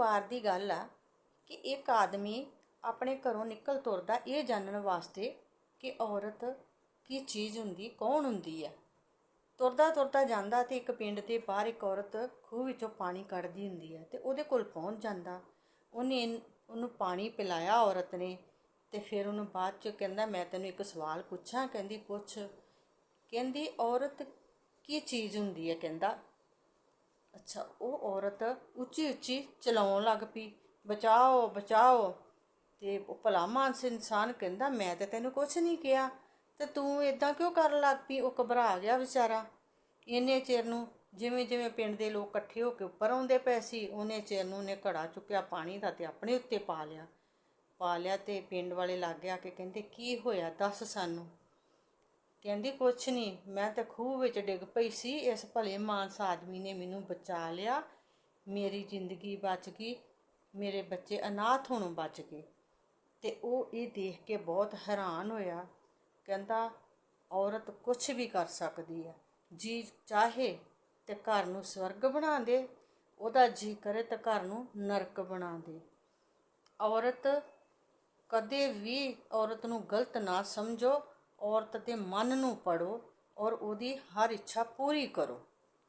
ਵਾਰ ਦੀ ਗੱਲ ਆ ਕਿ ਇੱਕ ਆਦਮੀ ਆਪਣੇ ਘਰੋਂ ਨਿਕਲ ਤੁਰਦਾ, ਇਹ ਜਾਣਨ ਵਾਸਤੇ ਕਿ ਔਰਤ ਕੀ ਚੀਜ਼ ਹੁੰਦੀ, ਕੌਣ ਹੁੰਦੀ ਆ। ਤੁਰਦਾ ਤੁਰਦਾ ਜਾਂਦਾ ਤੇ ਇੱਕ ਪਿੰਡ ਦੇ ਬਾਹਰ ਇੱਕ ਔਰਤ ਖੂਹ ਵਿੱਚੋਂ ਪਾਣੀ ਕੱਢਦੀ ਹੁੰਦੀ ਹੈ ਤੇ ਉਹਦੇ ਕੋਲ ਪਹੁੰਚ ਜਾਂਦਾ। ਉਹਨੇ ਉਹਨੂੰ ਪਾਣੀ ਪਿਲਾਇਆ ਔਰਤ ਨੇ ਤੇ ਫਿਰ ਉਹਨੂੰ ਬਾਅਦ ਚ ਕਹਿੰਦਾ, ਮੈਂ ਤੈਨੂੰ ਇੱਕ ਸਵਾਲ ਪੁੱਛਾਂ? ਕਹਿੰਦੀ, ਪੁੱਛ। ਕਹਿੰਦੀ, ਔਰਤ ਕੀ ਚੀਜ਼ ਹੁੰਦੀ ਹੈ ਕਹਿੰਦਾ ਅੱਛਾ, ਉਹ ਔਰਤ ਉੱਚੀ ਉੱਚੀ ਚਲਾਉਣ ਲੱਗ ਪਈ, ਬਚਾਓ ਬਚਾਓ। ਤੇ ਉਹ ਭਲਾ ਮਾਨਸ ਇਨਸਾਨ ਕਹਿੰਦਾ, ਮੈਂ ਤਾਂ ਤੈਨੂੰ ਕੁਝ ਨਹੀਂ ਕਿਹਾ। ਤੇ ਤੂੰ ਇਦਾਂ ਕਿਉਂ ਕਰਨ ਲੱਗ ਪਈ? ਉਹ ਘਬਰਾ ਗਿਆ ਵਿਚਾਰਾ। ਇੰਨੇ ਚਿਰ ਨੂੰ ਜਿਵੇਂ ਜਿਵੇਂ ਪਿੰਡ ਦੇ ਲੋਕ ਇਕੱਠੇ ਹੋ ਕੇ ਉੱਪਰ ਆਉਂਦੇ ਪਏ ਸੀ, ਉਹਨੇ ਚਿਰ ਨੂੰ ਨੇ ਘੜਾ ਚੁੱਕਿਆ, ਪਾਣੀ ਦਾ ਤੇ ਆਪਣੇ ਉੱਤੇ ਪਾ ਲਿਆ। ਪਾ ਲਿਆ ਤੇ ਪਿੰਡ ਵਾਲੇ ਲੱਗ ਗਿਆ ਕਿ ਕਹਿੰਦੇ, ਕੀ ਹੋਇਆ? ਦੱਸ ਸਾਨੂੰ। ਕਹਿੰਦੀ, ਕੁਛ ਨਹੀਂ ਮੈਂ ਤਾਂ ਖੂਹ ਵਿੱਚ ਡਿੱਗ ਪਈ ਸੀ। ਇਸ ਭਲੇ ਮਾਨਸ ਆਦਮੀ ਨੇ ਮੈਨੂੰ ਬਚਾ ਲਿਆ। ਮੇਰੀ ਜ਼ਿੰਦਗੀ ਬਚ ਗਈ। ਮੇਰੇ ਬੱਚੇ ਅਨਾਥ ਹੋਣੋਂ ਬਚ ਗਏ। ਤੇ ਉਹ ਇਹ ਦੇਖ ਕੇ ਬਹੁਤ ਹੈਰਾਨ ਹੋਇਆ। ਕਹਿੰਦਾ, ਔਰਤ ਕੁਝ ਵੀ ਕਰ ਸਕਦੀ ਹੈ ਜੀ ਚਾਹੇ ਤੇ ਘਰ ਨੂੰ ਸਵਰਗ ਬਣਾ ਦੇ, ਉਹਦਾ ਜੀ ਕਰੇ ਤਾਂ ਘਰ ਨੂੰ ਨਰਕ ਬਣਾ ਦੇ। ਔਰਤ ਕਦੇ ਵੀ ਔਰਤ ਨੂੰ ਗਲਤ ਨਾ ਸਮਝੋ। ਔਰਤ ਦੇ ਮਨ ਨੂੰ ਪੜੋ ਔਰ ਉਹਦੀ ਹਰ ਇੱਛਾ ਪੂਰੀ ਕਰੋ।